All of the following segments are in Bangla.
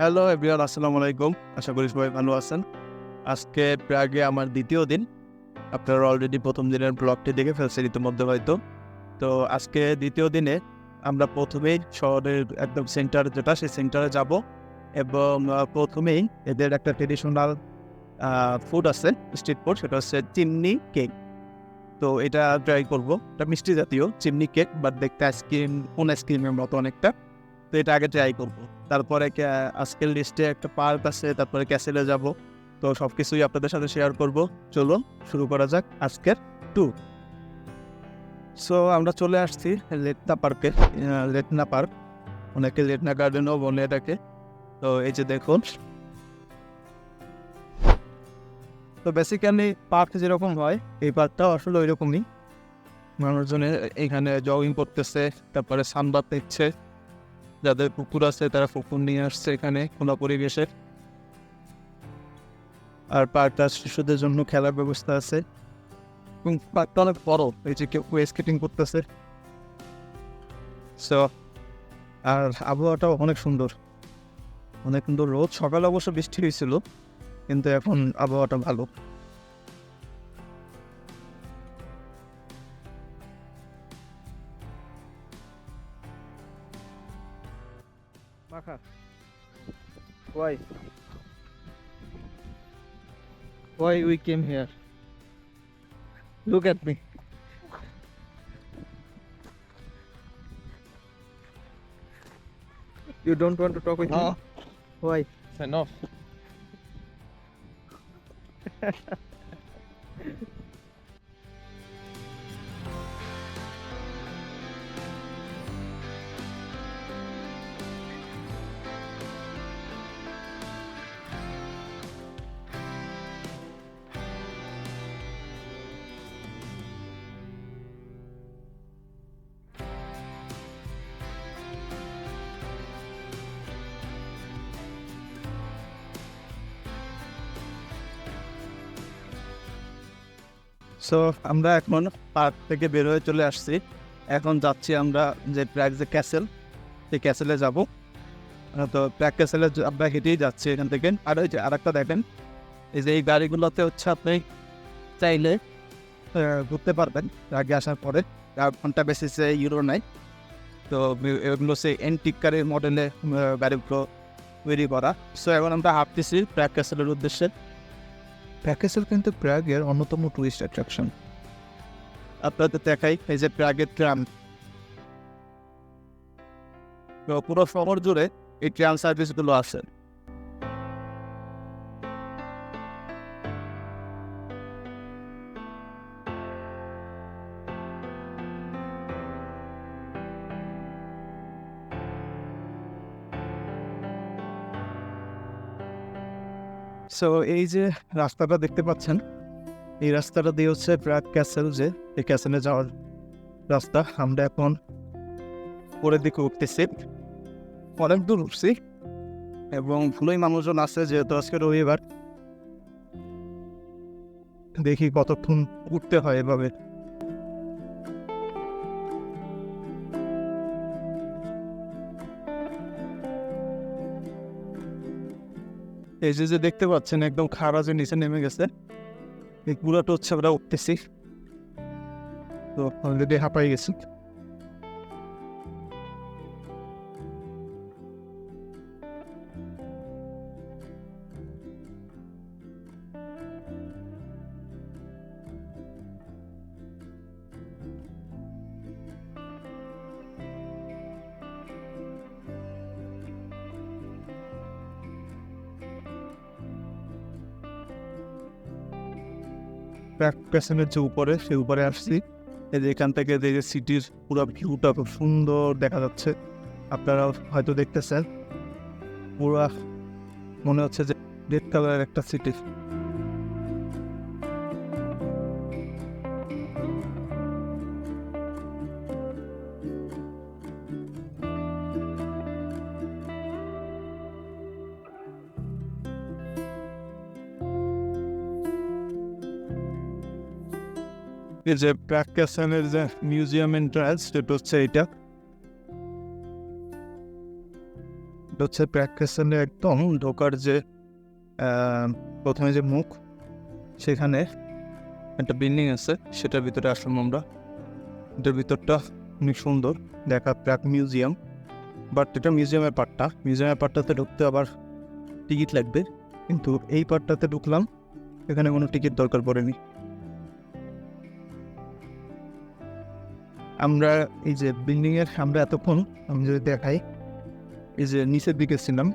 হ্যালো এভরিওয়ান আসসালামু আলাইকুম আশা করি সবাই ভালো আছেন। আজকে প্রাগে আমার দ্বিতীয় দিন। আপনারা অলরেডি প্রথম দিনের ব্লগটি দেখে ফেলছেন ইতিমধ্যে হয়তো। তো আজকে দ্বিতীয় দিনে আমরা প্রথমেই শহরের একদম সেন্টার যেটা, সেই সেন্টারে যাব এবং প্রথমেই এদের একটা ট্রেডিশনাল ফুড আছে স্ট্রিট ফুড সেটা হচ্ছে চিমনি কেক তো এটা ট্রাই করব। এটা মিষ্টি জাতীয়, চিমনি কেক বাট দেখতে আইসক্রিম কোন আইসক্রিমের মতো অনেকটা। তো এটা আগে ট্রাই করব। তারপরে আজকের লিস্টে একটা পার্ক আছে, তারপরে ক্যাসেলে যাব। তো সব কিছুই আপনাদের সাথে শেয়ার করব। চলুন, শুরু করা যাক আজকের ট্যুর সো আমরা চলে আসছি লেটনা পার্কে লেটনা পার্ক অনেকে লেটনা গার্ডেনও বলে এটাকে তো এই যে দেখুন। তো বেসিক্যালি পার্ক যেরকম হয়, এই পার্কটাও আসলে ওই রকমই মানুষজনের এখানে জগিং করতেছে, তারপরে সানবাদ নিচ্ছে যাদের পুকুর আছে, তারা পুকুর নিয়ে আসছে এখানে খোলা পরিবেশে। আর পার্কটা শিশুদের জন্য খেলার ব্যবস্থা আছে। এবং পার্কটা অনেক বড়, এই যে কেউ স্কেটিং করতেছে। সো আর আবহাওয়াটাও অনেক সুন্দর। অনেক সুন্দর রোদ, সকালে অবশ্য বৃষ্টি হয়েছিল, কিন্তু এখন আবহাওয়াটা ভালো। Why we came here? Look at me. You don't want to talk with me? No. Why? Enough. So আমরা এখন পার্ক থেকে বের হয়ে চলে আসছি। এখন যাচ্ছি আমরা যে প্র্যাক যে ক্যাসেল সেই ক্যাসেলে যাব। তো প্র্যাক ক্যাসেলে আমরা হেঁটেই যাচ্ছি এখান থেকে। আর ওই যে আর একটা দেখেন, এই যে এই গাড়িগুলোতে হচ্ছে আপনি চাইলে ঘুরতে পারবেন আগে আসার পরে। ঘণ্টা বেসিসে ইউরো নাই। তো এগুলো সেই এন্টিকারের মডেলে গাড়িগুলো তৈরি করা। সো এখন আমরা হাঁটতেছি প্র্যাক ক্যাসেলের উদ্দেশ্যে। প্যাকেসেল কিন্তু প্রাগের অন্যতম টুরিস্ট অ্যাট্রাকশন আপনাদের দেখাই এই যে প্রাগের ট্রাম পুরো শহর জুড়ে এই ট্রাম সার্ভিসগুলো আছে সো এই যে রাস্তাটা দেখতে পাচ্ছেন, এই রাস্তাটা দিয়ে হচ্ছে প্রাগ ক্যাসেল যে, এই ক্যাসেলে যাওয়ার রাস্তা। আমরা এখন পরের দিকে উঠতেছি, অনেক দূর উঠছি এবং ভুলোই মানুষজন আছে যেহেতু আজকে রবিবার। দেখি কতক্ষণ উঠতে হয় এভাবে। এই যে যে দেখতে পাচ্ছেন, একদম খাড়া যে নিচে নেমে গেছে, এই পুরাটা হচ্ছে আমরা উঠতেছি। তো অলরেডি হাঁপাই গেছি। ব্যাক প্যাসেনের যে উপরে, সেই উপরে আসছি। এই যে এখান থেকে যে সিটির পুরো ভিউটা খুব সুন্দর দেখা যাচ্ছে। আপনারা হয়তো দেখতেছেন। পুরো মনে হচ্ছে যে রেড কালারের একটা সিটি এই যে প্র্যাককাসনের যে মিউজিয়াম এন্ট্রান্স সেটা হচ্ছে এটা। হচ্ছে প্র্যাকটিসের একদম ঢোকার যে প্রথমে যে মুখ, সেখানে একটা বিল্ডিং আছে, সেটার ভিতরে আসলাম আমরা। এটার ভিতরটা অনেক সুন্দর, দেখা প্রাক মিউজিয়াম বাট এটা মিউজিয়ামের পার্টটা মিউজিয়ামের পার্টটাতে ঢুকতে আবার টিকিট লাগবে। কিন্তু এই পার্টটাতে ঢুকলাম, এখানে কোনো টিকিট দরকার পড়েনি। আমরা এই যে বিল্ডিংয়ের আমরা এতক্ষণ আমি যদি দেখাই, এই যে নিচের দিকে ছিলাম,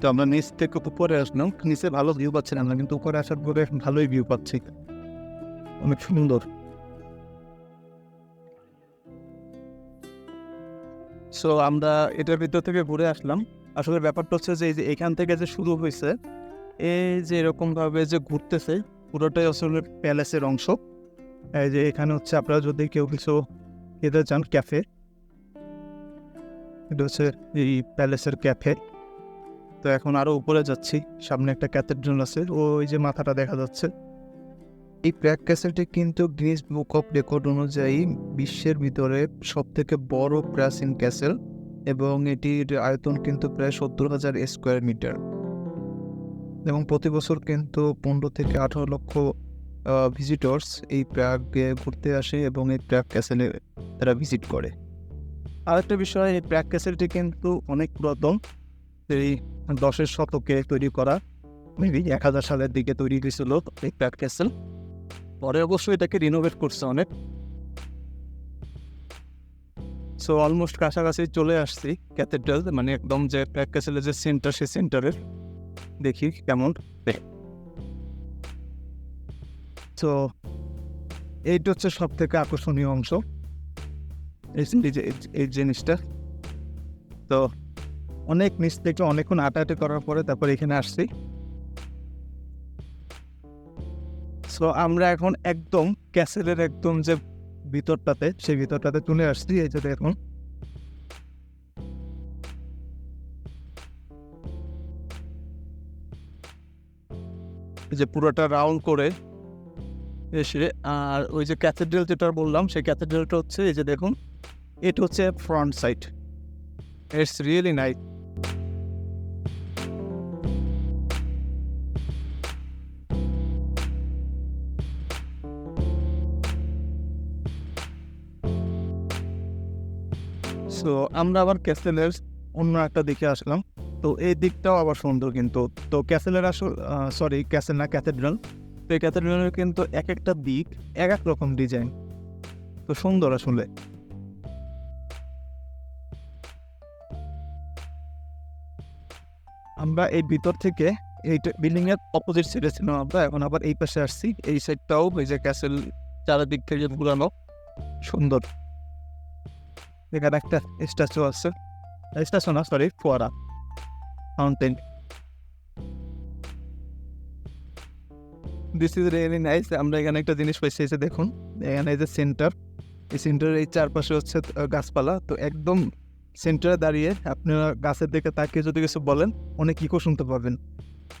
তো আমরা নিচ থেকে উপরে আসলাম। নিচে ভালো ভিউ পাচ্ছিলাম না কিন্তু উপরে আসার পরে ভালোই ভিউ পাচ্ছি। অনেক সুন্দর। সো আমরা এটার ভিতর থেকে ঘুরে আসলাম। আসলে ব্যাপারটা হচ্ছে যে, এই যে এখান থেকে যে শুরু হয়েছে, এই যে এরকমভাবে যে ঘুরতেছে, পুরোটাই আসলে প্যালেসের অংশ। যে এখানে হচ্ছে আপনারা যদি কেউ কিছু খেতে চান ক্যাফে, এটা হচ্ছে এই প্যালেসের ক্যাফে। তো এখন আরও উপরে যাচ্ছি, সামনে একটা ক্যাথেড্রাল আছে, ও ওই যে মাথাটা দেখা যাচ্ছে। এই প্র্যাক ক্যাসেলটি কিন্তু গ্রিস বুক অফ রেকর্ড অনুযায়ী বিশ্বের ভিতরে সব থেকে বড় প্রাচীন ক্যাসেল এবং এটির আয়তন কিন্তু প্রায় সত্তর হাজার স্কোয়ার মিটার। এবং প্রতি বছর কিন্তু পনেরো থেকে আঠারো লক্ষ ভিজিটর্স এই প্রাগে ঘুরতে আসে এবং এই প্রাগ ক্যাসেলে তারা ভিজিট করে। আরেকটা বিষয়, এই প্রাগ ক্যাসেলটি কিন্তু অনেক পুরাতন। এই দশের শতকে তৈরি করা মেবি এক হাজার সালের দিকে তৈরি হয়েছিল এই প্রাগ ক্যাসেল পরে অবশ্যই এটাকে রিনোভেট করছে অনেক। সো অলমোস্ট কাছাকাছি চলে আসছি ক্যাথেড্রাল মানে একদম যে প্রাগ ক্যাসেলের যে সেন্টার সেই সেন্টারের দেখি কেমন। তো এইটা হচ্ছে সব থেকে আকর্ষণীয় অংশ। এই জিনিসটা। তো অনেক নিচ থেকে অনেকক্ষণ আটাআটি করার পরে তারপর এখানে আসছি। সো আমরা এখন একদম ক্যাসেলের একদম যে ভিতরটাতে, সেই ভিতরটাতে চলে আসছি, এই যে দেখুন। যে পুরোটা রাউন্ড করে এসে, আর ওই যে ক্যাথেড্রাল যেটা বললাম, সেই ক্যাথেড্রালটা হচ্ছে, এই যে দেখুন, এটা হচ্ছে front side it's really nice so আমরা আবার ক্যাসেলের অন্য একটা দিকে আসলাম। তো এই দিকটাও আবার সুন্দর কিন্তু। তো ক্যাসেলের আসল সরি ক্যাসেল না ক্যাথেড্রাল তো এই ক্যাথেড্রালের কিন্তু এক একটা দিক এক এক রকম ডিজাইন। তো সুন্দর আসলে। আমরা এই ভিতর থেকে এই বিল্ডিং এর অপোজিট সাইডে ছিলাম আমরা, এখন আবার এই পাশে আসছি। এই সাইডটাও এই যে ক্যাসেল চারিদিক থেকে ঘুরানো। সুন্দর। এখানে একটা স্ট্যাচু আছে। স্ট্যাচু না সরি ফোয়ারা। Fountain this is really nice আমরা এখানে একটা জিনিস পাইছি যে দেখুন, এখানে যে সেন্টার এই সেন্টারের এই চারপাশে হচ্ছে গাছপালা। তো একদম সেন্টারে দাঁড়িয়ে আপনারা গাছের দিকে তাকিয়ে যদি কিছু বলেন, অনেক ইকো শুনতে পাবেন।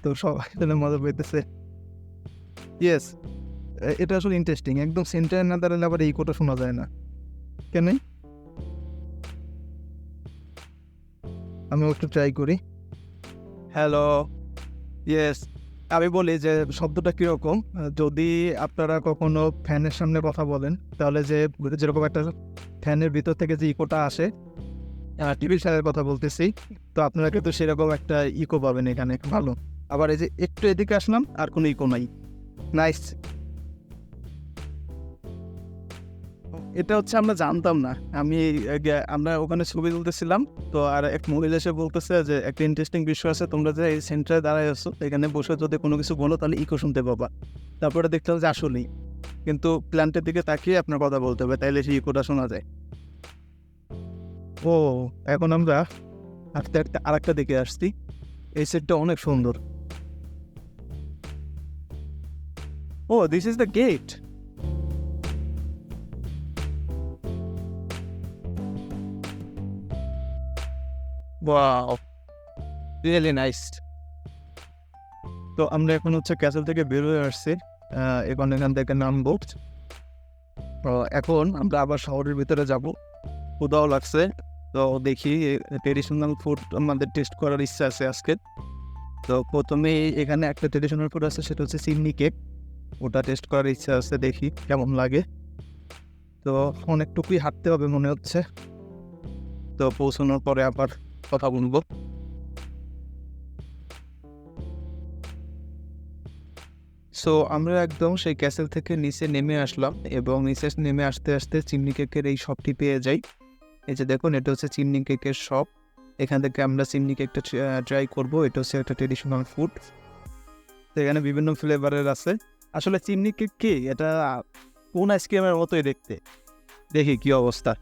তো সবাই এখানে মজা পেতেছে ইয়েস এটা আসলে ইন্টারেস্টিং একদম সেন্টারে না দাঁড়ালে আবার ইকোটা শোনা যায় না। কেন আমি একটু ট্রাই করি। হ্যালো ইয়েস আমি বলি যে শব্দটা কীরকম, যদি আপনারা কখনো ফ্যানের সামনে কথা বলেন, তাহলে যে যেরকম একটা ফ্যানের ভিতর থেকে যে ইকোটা আসে টিভির সাথে কথা বলতেছি, তো আপনারা কিন্তু সেরকম একটা ইকো পাবেন এখানে, ভালো। আবার এই যে একটু এদিকে আসলাম, আর কোনো ইকো নাই। নাইস এটা হচ্ছে আমরা জানতাম না। আমি আমরা ওখানে ছবি তুলতেছিলাম, তো আর এক মহিলা এসে বলতেছে যে, একটা ইন্টারেস্টিং বিষয় আছে, তোমরা যে এই সেন্টারে দাঁড়ায় আছো, এখানে বসে যদি কোনো কিছু বলো, তাহলে ইকো শুনতে পাবা। তারপরে দেখতে হবে যে আসলেই। কিন্তু প্ল্যান্টের দিকে তাকিয়ে আপনার কথা বলতে হবে, তাইলে সেই ইকোটা শোনা যায়। ও, এখন আমরা আস্তে আস্তে আরেকটা দিকে আসছি। এই সেটটা অনেক সুন্দর। ও this is the gate wow really nice তো আমরা এখন হচ্ছে ক্যাসেল থেকে বের হয়ে আসছি। এখন এখান থেকে নামবো এখন আমরা আবার শহরের ভিতরে যাব। ক্ষুদাও লাগছে। তো দেখি ট্রেডিশনাল ফুড আমাদের টেস্ট করার ইচ্ছা আছে আজকে। তো প্রথমে এখানে একটা ট্রেডিশনাল ফুড আছে, সেটা হচ্ছে চিমনি কেক ওটা টেস্ট করার ইচ্ছা আছে, দেখি কেমন লাগে। তো অনেকটুকুই হাঁটতে হবে মনে হচ্ছে। তো পৌঁছানোর পরে আবার কথা বলব সো আমরা একদম সেই ক্যাসেল থেকে নিচে নেমে আসলাম এবং নিচে নেমে আসতে আসতে চিমনি কেকের এই শপটি পেয়ে যাই। এই যে দেখুন, এটা হচ্ছে চিমনি কেকের শপ এখান থেকে আমরা চিমনি কেকটা ট্রাই করব। এটা হচ্ছে একটা ট্রেডিশনাল ফুড তো এখানে বিভিন্ন ফ্লেভারের আছে। আসলে চিমনি কেক কি? এটা কোন আইসক্রিমের মতোই দেখতে। দেখি কি অবস্থা।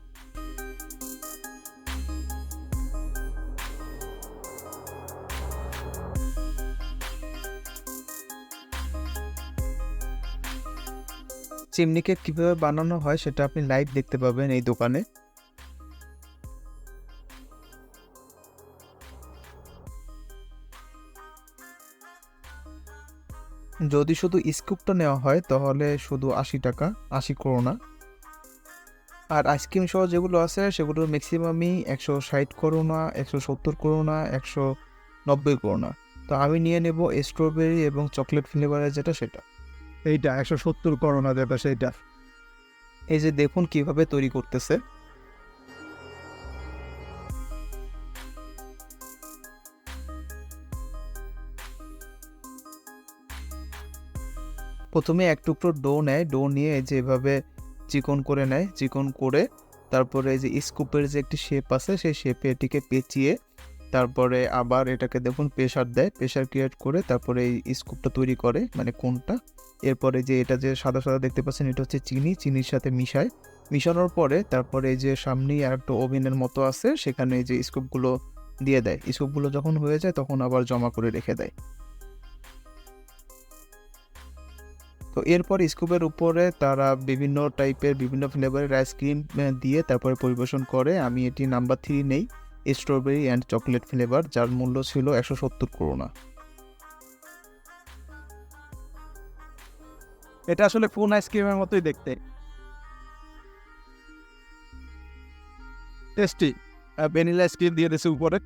চিমনি কেক কীভাবে বানানো হয় সেটা আপনি লাইভ দেখতে পাবেন এই দোকানে। যদি শুধু স্কুপটা নেওয়া হয়, তাহলে শুধু আশি টাকা, আশি করোনা আর আইসক্রিম সহ যেগুলো আছে, সেগুলো ম্যাক্সিমামই একশো ষাট করোনা একশো সত্তর করোনা একশো নব্বই করোনা তো আমি নিয়ে নেব স্ট্রবেরি এবং চকলেট ফ্লেভারের যেটা সেটা। এইটা একশো সত্তর করোনা দেবে সেইটা। এই যে দেখুন কীভাবে তৈরি করতেছে। প্রথমে এক টুকরো ডো নেয়, ডো নিয়ে এই যে এভাবে চিকন করে নেয়, চিকন করে তারপরে এই যে স্কুপের যে একটি শেপ আছে, সেই শেপে এটিকে পেঁচিয়ে তারপরে আবার এটাকে দেখুন প্রেশার দেয় প্রেশার ক্রিয়েট করে তারপরে এই স্কুপটা তৈরি করে মানে কোনটা? এরপরে যে এটা যে সাদা সাদা দেখতে পাচ্ছেন, এটা হচ্ছে চিনি, চিনির সাথে মিশায়। মিশানোর পরে তারপরে এই যে সামনেই আর একটা ওভেনের মতো আছে, সেখানে এই যে স্কুপগুলো দিয়ে দেয়। স্কুপগুলো যখন হয়ে যায়, তখন আবার জমা করে রেখে দেয়। তো এরপর স্কুপের উপরে তারা বিভিন্ন টাইপের বিভিন্ন ফ্লেভারের আইসক্রিম দিয়ে তারপরে পরিবেশন করে। আমি এটি নাম্বার থ্রি নেই। স্ট্রবেরি অ্যান্ড চকলেট ফ্লেভার যার মূল্য ছিল একশো সত্তর করোনা এটা আসলে কোন আইসক্রিমের মতোই দেখতে। টেস্টি ভ্যানিলা আইসক্রিম দিয়ে দিয়েছে উপরে।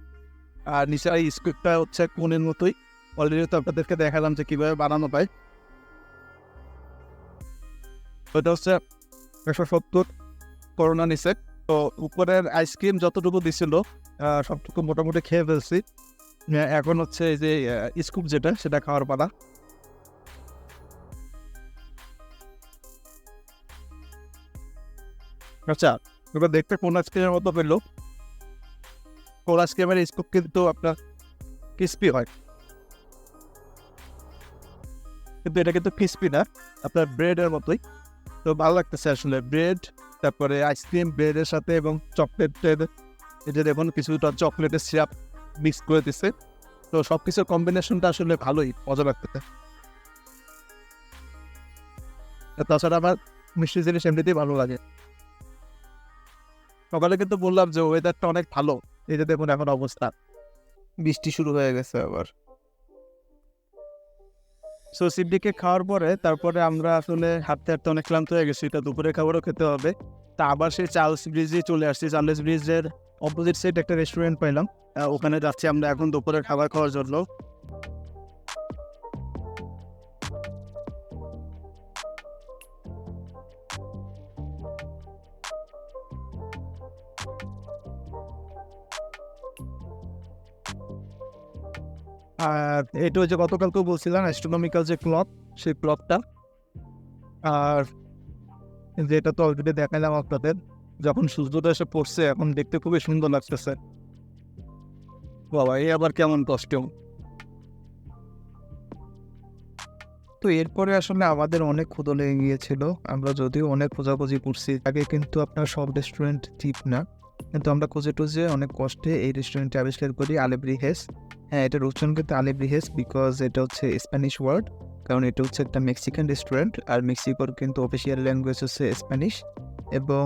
আর নিচে এই স্কুপটা হচ্ছে কোনের মতোই। অলরেডি তো আপনাদেরকে দেখালাম যে কীভাবে বানানো পায় ওটা হচ্ছে একশো সত্তর করোনা নিচে। তো উপরের আইসক্রিম যতটুকু দিছিল সবটুকু মোটামুটি খেয়ে ফেলছি। এখন হচ্ছে এই যে স্কুপ যেটা, সেটা খাওয়ার পালা। আচ্ছা এবার দেখতে কোন আইসক্রিমের মতো পেল কোন আইসক্রিমের স্কুপ কিন্তু আপনার ক্রিস্পি হয়। কিন্তু এটা কিন্তু ক্রিস্পি না, আপনার ব্রেডের মতোই। তো ভালো লাগতেছে আসলে ব্রেড তারপরে আইসক্রিম ব্রেডের সাথে এবং চকলেটের এটা দেখুন, কিছুটা চকলেটের সিরাপ মিক্স করে দিছে। তো সব কিছুর কম্বিনেশনটা আসলে ভালোই, মজা লাগতেছে। তাছাড়া আমার মিষ্টি জিনিস এমনিতেই ভালো লাগে। সকালে কিন্তু বললাম যে ওয়েদারটা অনেক ভালো। এই যে দেখুন, এখন অবস্থা। বৃষ্টি শুরু হয়ে গেছে আবার। সো সিডডিকে খাওয়ার পরে তারপরে আমরা আসলে হাঁটতে হাঁটতে অনেক ক্লান্ত হয়ে গেছি। এটা দুপুরে খাবারও খেতে হবে। তা আবার সেই চার্লস ব্রিজে চলে আসছি। চার্লস ব্রিজের অপোজিট সাইড একটা রেস্টুরেন্ট পাইলাম। ওখানে যাচ্ছি আমরা এখন দুপুরের খাবার খাওয়ার জন্য। আর এটা হচ্ছে গতকালকেও বলছিলাম অ্যাস্ট্রোনমিক্যাল যে ক্লক সেই ক্লকটা আর যেটা তো অলরেডি দেখালাম আপনাদের। যখন সূর্যটা এসে পড়ছে, এখন দেখতে খুবই সুন্দর লাগতেছে। বাবা এই আবার কেমন কষ্ট তো এরপরে আসলে আমাদের অনেক ক্ষুদো লেগে গিয়েছিল। আমরা যদিও অনেক খোঁজাখুঁজি করছি, আগে কিন্তু আপনার সব রেস্টুরেন্ট চিপ না। কিন্তু আমরা খুঁজে টুজে অনেক কষ্টে এই রেস্টুরেন্টে আবিষ্কার করি আলেব্রি হেস হ্যাঁ এটা রুচন কিন্তু আলেব্রি হেস বিকজ এটা হচ্ছে স্প্যানিশ ওয়ার্ড কারণ এটা হচ্ছে একটা মেক্সিকান রেস্টুরেন্ট আর মেক্সিকোর কিন্তু অফিসিয়াল ল্যাঙ্গুয়েজ হচ্ছে স্প্যানিশ এবং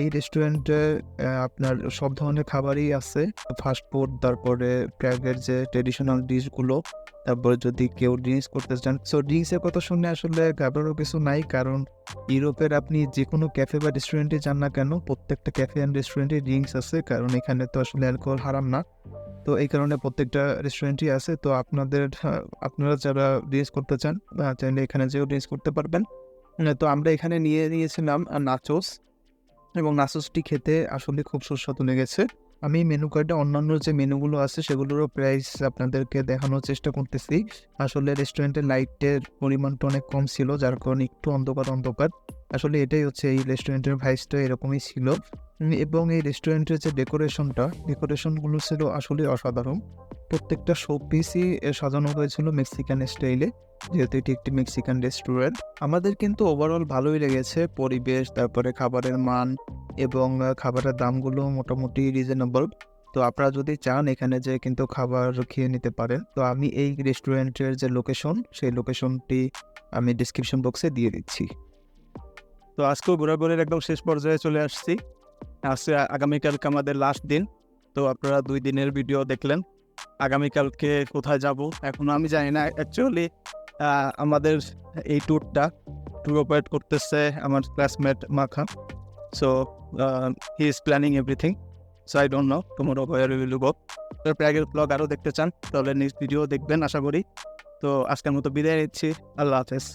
এই রেস্টুরেন্টে আপনার সব ধরনের খাবারই আছে। ফাস্ট ফুড তারপরে প্র্যাগের যে ট্রেডিশনাল ডিশগুলো তারপরে যদি কেউ ড্রিঙ্কস করতে চান। সো ড্রিঙ্কসের কথা শুনে আসলে ঘাবড়ারও কিছু নাই, কারণ ইউরোপের আপনি যে কোনো ক্যাফে বা রেস্টুরেন্টে যান না কেন, প্রত্যেকটা ক্যাফে অ্যান্ড রেস্টুরেন্টে ড্রিঙ্কস আছে, কারণ এখানে তো আসলে অ্যালকোহল হারাম না। তো এই কারণে প্রত্যেকটা রেস্টুরেন্টই আছে। তো আপনাদের আপনারা যারা ড্রিঙ্কস করতে চান চাইলে এখানে যেও ড্রিঙ্কস করতে পারবেন। তো আমরা এখানে নিয়ে নিয়েছিলাম নাচোস এবং নাচোসটি খেতে আসলে খুব সুস্বাদু লেগেছে। আমি মেনু কার্ডে অন্যান্য যে মেনুগুলো আছে সেগুলোরও প্রাইস আপনাদেরকে দেখানোর চেষ্টা করতেছি। আসলে রেস্টুরেন্টের লাইটের পরিমাণটা অনেক কম ছিল, যার কারণে একটু অন্ধকার অন্ধকার। আসলে এটাই হচ্ছে এই রেস্টুরেন্টের ভাইসটা এরকমই ছিল। এবং এই রেস্টুরেন্টের যে ডেকোরেশনটা ডেকোরেশনগুলো ছিল আসলে অসাধারণ। প্রত্যেকটা শোপিসই সাজানো হয়েছিল মেক্সিকান স্টাইলে যেহেতু এটি একটি মেক্সিকান রেস্টুরেন্ট আমাদের কিন্তু ওভারঅল ভালোই লেগেছে পরিবেশ, তারপরে খাবারের মান এবং খাবারের দামগুলো মোটামুটি রিজনেবল তো আপনারা যদি চান এখানে যে কিন্তু খাবার খেয়ে নিতে পারেন। তো আমি এই রেস্টুরেন্টের যে লোকেশন সেই লোকেশনটি আমি ডিসক্রিপশন বক্সে দিয়ে দিচ্ছি। তো আজকেও ঘোরাঘুরির একদম শেষ পর্যায়ে চলে আসছি। আজকে আগামীকালকে আমাদের লাস্ট দিন। তো আপনারা দুই দিনের ভিডিও দেখলেন। আগামীকালকে কোথায় যাব? এখনও আমি জানি না অ্যাকচুয়ালি আমাদের এই ট্যুরটা ট্যুর অপারেট করতেছে আমার ক্লাসমেট মাখা। So he is planning everything so I don't know তোমার ওয়ার উইল গো প্র্যাগের ব্লগ আরও দেখতে চান, তাহলে নেক্সট ভিডিও দেখবেন, আশা করি। তো, আজকের মতো বিদায় নিচ্ছি, আল্লাহ হাফেজ।